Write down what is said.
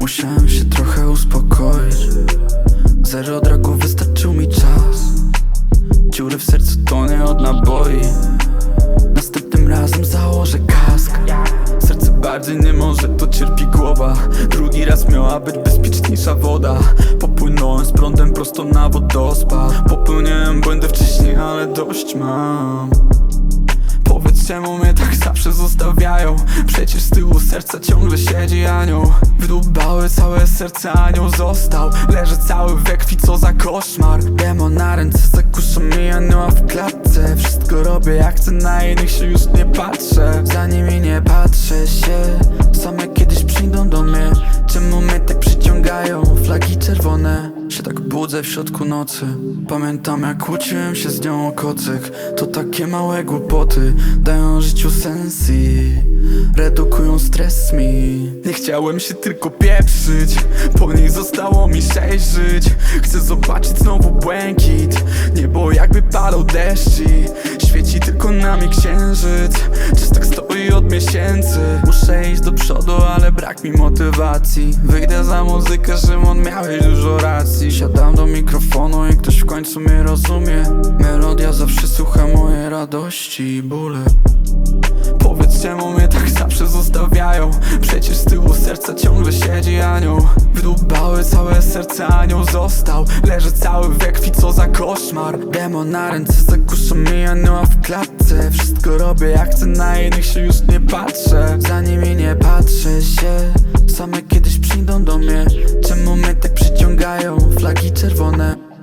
Musiałem się trochę uspokoić Zero dragu wystarczył mi czas. Dziury w sercu to nie od naboi. Następnym razem założę kask. Serce bardziej nie może, to cierpi głowa. Drugi raz miała być bezpieczniejsza woda. Popłynąłem z prądem prosto na wodospad. Popełniałem błędy wcześniej, ale dość mam. Powiedz czemu mnie tak Przecież z tyłu serca ciągle siedzi anioł. Wydłubały całe serce, anioł został. Leży cały we krwi, co za koszmar. Demon na ręce, zakusza mi anioła w klatce. Wszystko robię jak chcę, na innych się już nie patrzę. Za nimi nie patrzę się się tak budzę w środku nocy. Pamiętam jak kłóciłem się z nią o kocyk. To takie małe głupoty Dają życiu sens Redukują stres mi. Nie chciałem się tylko pieprzyć Po niej zostało mi sześć żyć. Chcę zobaczyć znowu błękit. Niebo jakby padał deszcz Świeci tylko na mnie księżyc. Czas tak stoi od miesięcy? Muszę iść do przodu, ale brak mi motywacji. Wyjdę za muzykę, Szymon miałeś dużo racji. Siadam do mikrofonu i ktoś w końcu mnie rozumie. Melodia zawsze słucha mojej radości i bóle. Powiedz czemu mnie tak zawsze zostawiają? Przecież z tyłu serca ciągle siedzi anioł. Wydłubały całe serce, anioł został. Leży cały we krwi, co za koszmar. Demon na ręce, zakusza mi anioła w klatce. Wszystko robię jak chcę, na innych się już nie patrzę. Za nimi nie flagi czerwone